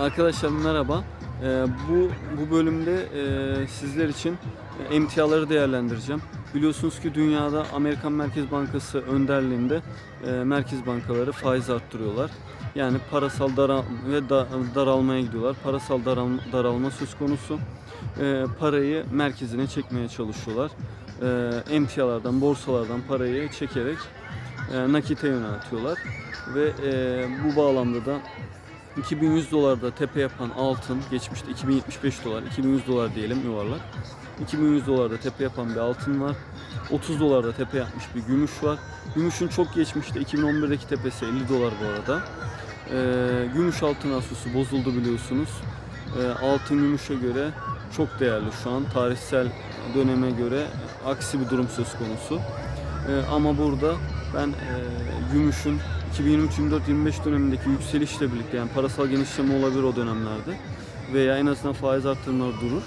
Arkadaşlar merhaba. Ee, bu bu bölümde e, sizler için emtiaları değerlendireceğim. Biliyorsunuz ki dünyada Amerikan Merkez Bankası önderliğinde e, merkez bankaları faiz arttırıyorlar. Yani parasal dara ve da- daralmaya gidiyorlar. Parasal daral- daralma söz konusu. E, parayı merkezine çekmeye çalışıyorlar. E, emtialardan, borsalardan parayı çekerek e, nakite yöneltiyorlar. Ve e, bu bağlamda da 2100 dolarda tepe yapan altın geçmişte 2075 dolar, 2100 dolar diyelim yuvarlak. 2100 dolarda tepe yapan bir altın var. 30 dolarda tepe yapmış bir gümüş var. Gümüşün çok geçmişte 2011'deki tepesi 50 dolar bu arada. Ee, gümüş altın asusu bozuldu biliyorsunuz. Ee, altın gümüşe göre çok değerli şu an. Tarihsel döneme göre aksi bir durum söz konusu. Ee, ama burada ben e, gümüşün 2023-24-25 dönemindeki yükselişle birlikte yani parasal genişleme olabilir o dönemlerde veya en azından faiz arttırmaları durur.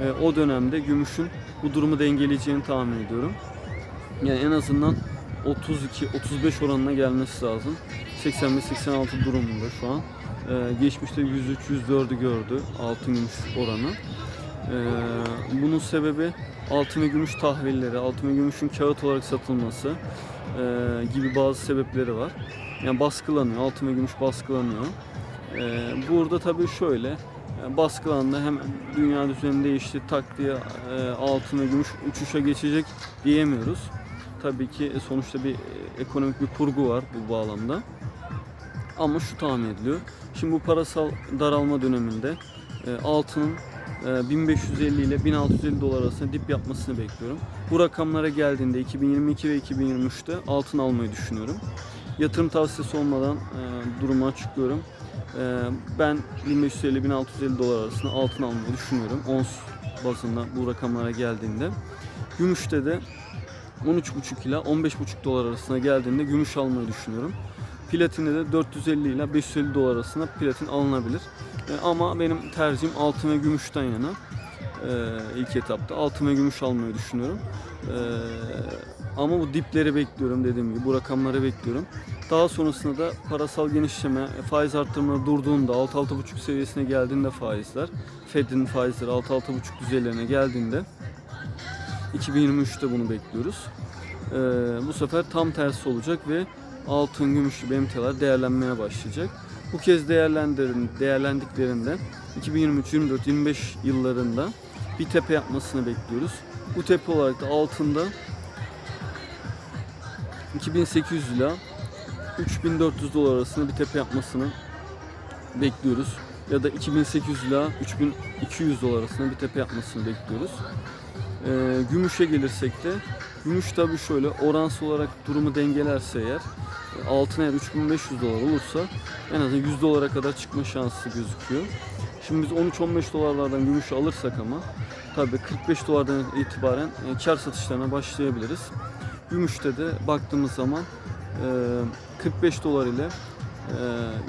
Ee, o dönemde gümüşün bu durumu dengeleyeceğini tahmin ediyorum. Yani en azından 32-35 oranına gelmesi lazım. 85-86 durumunda şu an. Ee, geçmişte 103-104'ü gördü altın gümüş oranı. Ee, bunun sebebi altın ve gümüş tahvilleri, altın ve gümüşün kağıt olarak satılması e, gibi bazı sebepleri var. Yani baskılanıyor, altın ve gümüş baskılanıyor. Ee, burada tabii şöyle, e, baskılandı hem dünya düzeni değişti tak diye e, altın ve gümüş uçuşa geçecek diyemiyoruz. Tabii ki sonuçta bir e, ekonomik bir kurgu var bu bağlamda. Ama şu tahmin ediliyor. Şimdi bu parasal daralma döneminde e, altının e, 1550 ile 1650 dolar arasında dip yapmasını bekliyorum. Bu rakamlara geldiğinde 2022 ve 2023'te altın almayı düşünüyorum. Yatırım tavsiyesi olmadan e, durumu açıklıyorum. E, ben 1550-1650 dolar arasında altın almayı düşünüyorum. Ons bazında bu rakamlara geldiğinde. Gümüşte de 13,5 ila 15,5 dolar arasına geldiğinde gümüş almayı düşünüyorum. Platinde de 450 ile 550 dolar arasında platin alınabilir. E, ama benim tercihim altın ve gümüşten yana. E, ilk etapta altın ve gümüş almayı düşünüyorum. E, ama bu dipleri bekliyorum dediğim gibi bu rakamları bekliyorum. Daha sonrasında da parasal genişleme, e, faiz arttırmaları durduğunda 6-6,5 seviyesine geldiğinde faizler, Fed'in faizleri 6-6,5 düzeylerine geldiğinde 2023'te bunu bekliyoruz. Ee, bu sefer tam tersi olacak ve altın, gümüş gibi emtialar değerlenmeye başlayacak. Bu kez değerlendirin, değerlendiklerinde 2023, 24, 25 yıllarında bir tepe yapmasını bekliyoruz. Bu tepe olarak da altında 2800 ila 3400 dolar arasında bir tepe yapmasını bekliyoruz. Ya da 2800 ila 3200 dolar arasında bir tepe yapmasını bekliyoruz. Ee, gümüşe gelirsek de gümüş tabii şöyle oransal olarak durumu dengelerse eğer e, altın eğer 3500 dolar olursa en azından 100 dolara kadar çıkma şansı gözüküyor. Şimdi biz 13-15 dolarlardan gümüşü alırsak ama tabii 45 dolardan itibaren e, kar satışlarına başlayabiliriz. Gümüşte de baktığımız zaman e, 45 dolar ile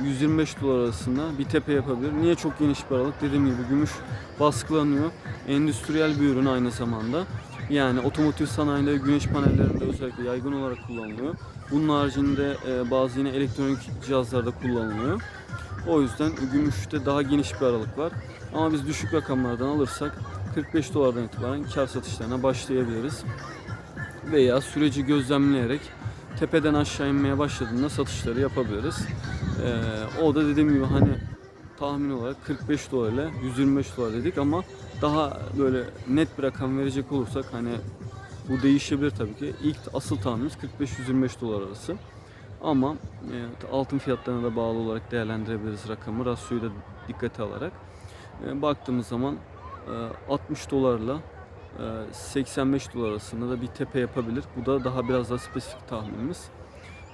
e, 125 dolar arasında bir tepe yapabilir. Niye çok geniş bir aralık? Dediğim gibi gümüş baskılanıyor. Endüstriyel bir ürün aynı zamanda. Yani otomotiv sanayinde güneş panellerinde özellikle yaygın olarak kullanılıyor. Bunun haricinde e, bazı yine elektronik cihazlarda kullanılıyor. O yüzden gümüşte daha geniş bir aralık var. Ama biz düşük rakamlardan alırsak 45 dolardan itibaren kar satışlarına başlayabiliriz. Veya süreci gözlemleyerek tepeden aşağı inmeye başladığında satışları yapabiliriz. Ee, o da dediğim gibi hani tahmin olarak 45 dolar ile 125 dolar dedik ama daha böyle net bir rakam verecek olursak hani bu değişebilir tabii ki. İlk asıl tahminimiz 45-125 dolar arası. Ama e, altın fiyatlarına da bağlı olarak değerlendirebiliriz rakamı. Rasyoyu da dikkate alarak. E, baktığımız zaman e, 60 dolarla e, 85 dolar arasında da bir tepe yapabilir. Bu da daha biraz daha spesifik tahminimiz.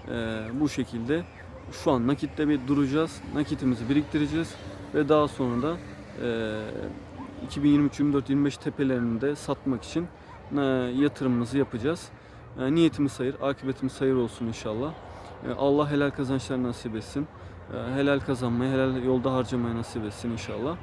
E, bu şekilde şu an nakitte bir duracağız. Nakitimizi biriktireceğiz ve daha sonra da e, 2023-24-25 tepelerinde satmak için e, yatırımımızı yapacağız. E, niyetimiz hayır, akıbetimiz hayır olsun inşallah. E, Allah helal kazançlar nasip etsin. E, helal kazanmayı, helal yolda harcamayı nasip etsin inşallah.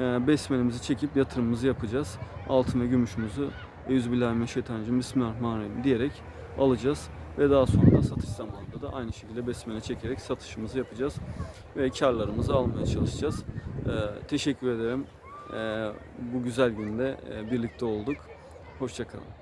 E, besmelemizi çekip yatırımımızı yapacağız. Altın ve gümüşümüzü Euzubillahimineşşeytanirracim Bismillahirrahmanirrahim diyerek alacağız ve daha sonra satış zamanında da aynı şekilde besmele çekerek satışımızı yapacağız ve karlarımızı almaya çalışacağız. Ee, teşekkür ederim. Ee, bu güzel günde e, birlikte olduk. Hoşçakalın.